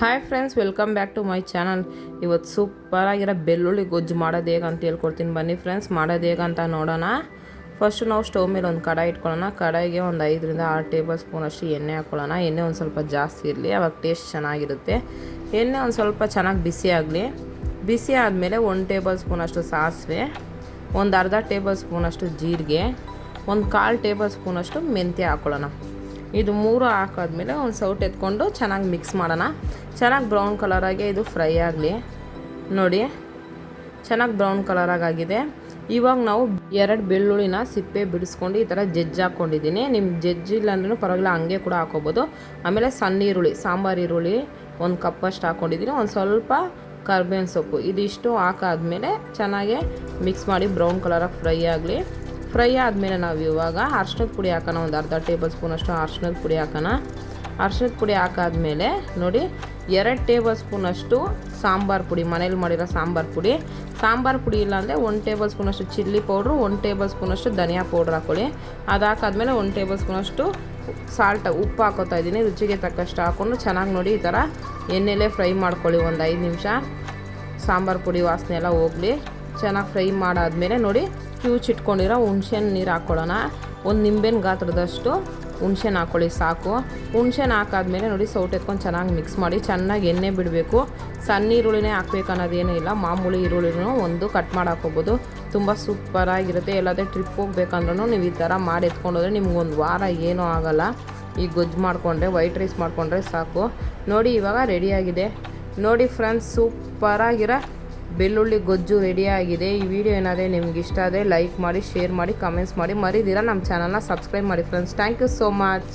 Hi friends welcome back to my channel ಇವತ್ತು ಸೂಪರಾಗಿರೋ ಬೆಳ್ಳುಳ್ಳಿ ಗೊಜ್ಜು ಮಾಡೋದು ಹೇಗೆ ಅಂತ ಹೇಳ್ಕೊಡ್ತೀನಿ ಬನ್ನಿ ಫ್ರೆಂಡ್ಸ್ ಮಾಡೋದು ಹೇಗೆ ಅಂತ ನೋಡೋಣ. ಫಸ್ಟು ನಾವು ಸ್ಟವ್ ಮೇಲೆ ಒಂದು ಕಡಾಯಿ ಇಟ್ಕೊಳ್ಳೋಣ. ಕಡಾಯಿಗೆ ಒಂದು ಐದರಿಂದ ಆರು ಟೇಬಲ್ ಸ್ಪೂನ್ ಅಷ್ಟು ಎಣ್ಣೆ ಹಾಕ್ಕೊಳ್ಳೋಣ ಎಣ್ಣೆ ಒಂದು ಸ್ವಲ್ಪ ಜಾಸ್ತಿ ಇರಲಿ, ಅವಾಗ ಟೇಸ್ಟ್ ಚೆನ್ನಾಗಿರುತ್ತೆ. ಎಣ್ಣೆ ಒಂದು ಸ್ವಲ್ಪ ಚೆನ್ನಾಗಿ ಬಿಸಿ ಆಗಲಿ. ಬಿಸಿ ಆದಮೇಲೆ ಒಂದು ಟೇಬಲ್ ಸ್ಪೂನ್ ಅಷ್ಟು ಸಾಸಿವೆ, ಒಂದು ಅರ್ಧ ಟೇಬಲ್ ಸ್ಪೂನಷ್ಟು ಜೀರಿಗೆ, ಒಂದು ಕಾಲು ಟೇಬಲ್ ಸ್ಪೂನಷ್ಟು ಮೆಂತ್ಯ ಹಾಕ್ಕೊಳ್ಳೋಣ ಇದು ಮೂರು ಹಾಕಾದ್ಮೇಲೆ ಒಂದು ಸೌಟ್ ಎತ್ಕೊಂಡು ಚೆನ್ನಾಗಿ ಮಿಕ್ಸ್ ಮಾಡೋಣ. ಚೆನ್ನಾಗಿ ಬ್ರೌನ್ ಕಲರಾಗೆ ಇದು ಫ್ರೈ ಆಗಲಿ. ನೋಡಿ, ಚೆನ್ನಾಗಿ ಬ್ರೌನ್ ಕಲರಾಗಾಗಿದೆ ಇವಾಗ ನಾವು ಎರಡು ಬೆಳ್ಳುಳ್ಳಿನ ಸಿಪ್ಪೆ ಬಿಡಿಸ್ಕೊಂಡು ಈ ಥರ ಜಜ್ಜಿ ಹಾಕ್ಕೊಂಡಿದ್ದೀನಿ. ನಿಮ್ಮ ಜಜ್ಜಿ ಅಂದ್ರೂ ಪರವಾಗಿಲ್ಲ, ಹಂಗೆ ಕೂಡ ಹಾಕೋಬೋದು ಆಮೇಲೆ ಸಣ್ಣ ಈರುಳ್ಳಿ, ಸಾಂಬಾರು ಈರುಳ್ಳಿ ಒಂದು ಕಪ್ಪಷ್ಟು ಹಾಕ್ಕೊಂಡಿದ್ದೀನಿ. ಒಂದು ಸ್ವಲ್ಪ ಕರ್ಬೇವಿನ ಸೊಪ್ಪು, ಇದಿಷ್ಟು ಹಾಕಾದ್ಮೇಲೆ ಚೆನ್ನಾಗೆ ಮಿಕ್ಸ್ ಮಾಡಿ ಬ್ರೌನ್ ಕಲರಾಗಿ ಫ್ರೈ ಆಗಲಿ. ಫ್ರೈ ಆದಮೇಲೆ ನಾವು ಇವಾಗ ಅರ್ಶಿನದ ಪುಡಿ ಹಾಕೋಣ, ಒಂದು ಅರ್ಧ ಟೇಬಲ್ ಸ್ಪೂನಷ್ಟು ಅರ್ಶಿನದ ಪುಡಿ ಹಾಕೋಣ. ಅರ್ಶಿನದ ಪುಡಿ ಹಾಕಾದ್ಮೇಲೆ ನೋಡಿ, ಎರಡು ಟೇಬಲ್ ಸ್ಪೂನಷ್ಟು ಸಾಂಬಾರು ಪುಡಿ, ಮನೇಲಿ ಮಾಡಿರೋ ಸಾಂಬಾರು ಪುಡಿ. ಸಾಂಬಾರು ಪುಡಿ ಇಲ್ಲಾಂದರೆ ಒಂದು ಟೇಬಲ್ ಸ್ಪೂನಷ್ಟು ಚಿಲ್ಲಿ ಪೌಡ್ರು, ಒಂದು ಟೇಬಲ್ ಸ್ಪೂನಷ್ಟು ಧನಿಯಾ ಪೌಡ್ರ್ ಹಾಕ್ಕೊಳ್ಳಿ ಅದು ಹಾಕಾದ್ಮೇಲೆ ಒಂದು ಟೇಬಲ್ ಸ್ಪೂನಷ್ಟು ಸಾಲ್ಟ್, ಉಪ್ಪು ಹಾಕೋತಾ ಇದ್ದೀನಿ, ರುಚಿಗೆ ತಕ್ಕಷ್ಟು ಹಾಕ್ಕೊಂಡು ಚೆನ್ನಾಗಿ ನೋಡಿ ಈ ಥರ ಎಣ್ಣೆಲೇ ಫ್ರೈ ಮಾಡ್ಕೊಳ್ಳಿ ಒಂದು ಐದು ನಿಮಿಷ. ಸಾಂಬಾರು ಪುಡಿ ವಾಸನೆ ಎಲ್ಲ ಹೋಗಲಿ. ಚೆನ್ನಾಗಿ ಫ್ರೈ ಮಾಡಾದ್ಮೇಲೆ ನೋಡಿ ಕ್ಯೂಚಿಟ್ಕೊಂಡಿರೋ ಹುಣ್ಸೆಹಣ್ಣು ನೀರು ಹಾಕ್ಕೊಳ್ಳೋಣ ಒಂದು ನಿಂಬೆನ ಗಾತ್ರದಷ್ಟು ಹುಣ್ಸೆನ ಹಾಕ್ಕೊಳ್ಳಿ ಸಾಕು. ಹುಣ್ಸೆನ ಹಾಕಾದ್ಮೇಲೆ ನೋಡಿ ಸೌಟ್ ಎತ್ಕೊಂಡು ಚೆನ್ನಾಗಿ ಮಿಕ್ಸ್ ಮಾಡಿ, ಚೆನ್ನಾಗಿ ಎಣ್ಣೆ ಬಿಡಬೇಕು. ಸಣ್ಣ ಈರುಳ್ಳಿನೇ ಹಾಕ್ಬೇಕು ಅನ್ನೋದೇನೂ ಇಲ್ಲ. ಮಾಮೂಲಿ ಈರುಳ್ಳಿನೂ ಒಂದು ಕಟ್ ಮಾಡಿ ಹಾಕೋಬೋದು ತುಂಬ ಸೂಪರಾಗಿರುತ್ತೆ. ಎಲ್ಲದೇ ಟ್ರಿಪ್ ಹೋಗ್ಬೇಕಂದ್ರೂ ನೀವು ಈ ಥರ ಮಾಡಿ ಎತ್ಕೊಂಡೋದ್ರೆ ನಿಮ್ಗೊಂದು ವಾರ ಏನೂ ಆಗೋಲ್ಲ. ಈ ಗೊಜ್ಜು ಮಾಡಿಕೊಂಡ್ರೆ ವೈಟ್ ರೈಸ್ ಮಾಡಿಕೊಂಡ್ರೆ ಸಾಕು. ನೋಡಿ ಇವಾಗ ರೆಡಿಯಾಗಿದೆ ನೋಡಿ ಫ್ರೆಂಡ್ಸ್ ಸೂಪರಾಗಿರೋ ಬೆಳ್ಳುಳ್ಳಿ ಗೊಜ್ಜು ರೆಡಿಯಾಗಿದೆ ಈ ವಿಡಿಯೋ ಏನಾದರೆ ನಿಮ್ಗೆ ಇಷ್ಟ ಆದರೆ ಲೈಕ್ ಮಾಡಿ ಶೇರ್ ಮಾಡಿ ಕಮೆಂಟ್ಸ್ ಮಾಡಿ. ಮರಿದಿರ ನಮ್ಮ ಚಾನಲ್ನ ಸಬ್ಸ್ಕ್ರೈಬ್ ಮಾಡಿ friends thank you so much